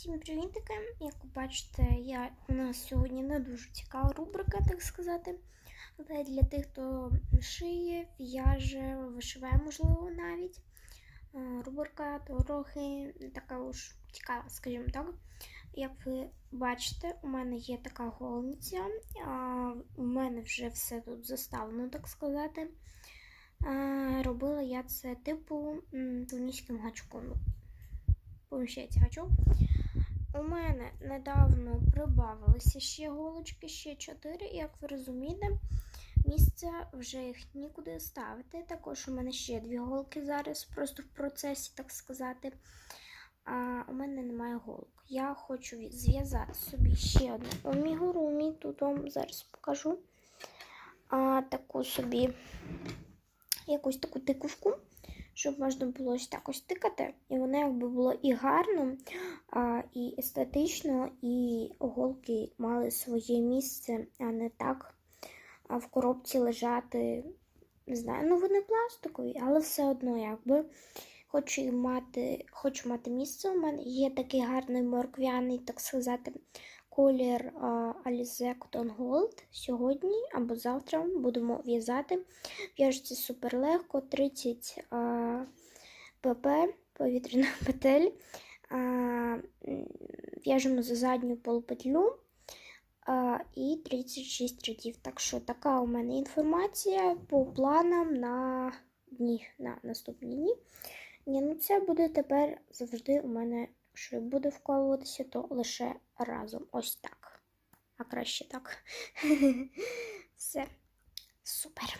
Всім привітики! Як ви бачите, я, у нас сьогодні не дуже цікава рубрика, так сказати. Але для тих, хто шиє, в'яже, вишиває, можливо, навіть. е, Рубрика трохи така уж цікава, скажімо так. Як ви бачите, у мене є така голниця. У мене вже все тут заставлено, так сказати. Робила я це типу туніським гачком. Поміщається гачок. У мене недавно прибавилися ще голочки, ще 4, і як ви розумієте, місця вже їх нікуди ставити. Також у мене ще дві голки зараз, просто в процесі, так сказати. А у мене немає голок. Я хочу зв'язати собі ще одну омігурумі, тут вам зараз покажу. А, таку собі якусь таку тиковку, щоб можна було ось так ось тикати, і воно якби було і гарно, і естетично, і голки мали своє місце, а не так в коробці лежати. Не знаю, ну вони пластикові, але все одно якби. Хочу мати, хочу мати місце. У мене є такий гарний морквяний, так сказати, колір Alize Cotton Gold. Сьогодні або завтра будемо в'язати. В'яжеться супер легко, 30 а, pp, повітряна петель. В'яжемо за задню полупетлю і 36 рядів. Так що така у мене інформація по планам на дні, на наступні дні. Ні, ну це буде тепер завжди у мене, якщо буде вколуватися, то лише разом. Ось так. А краще так. Все. Супер.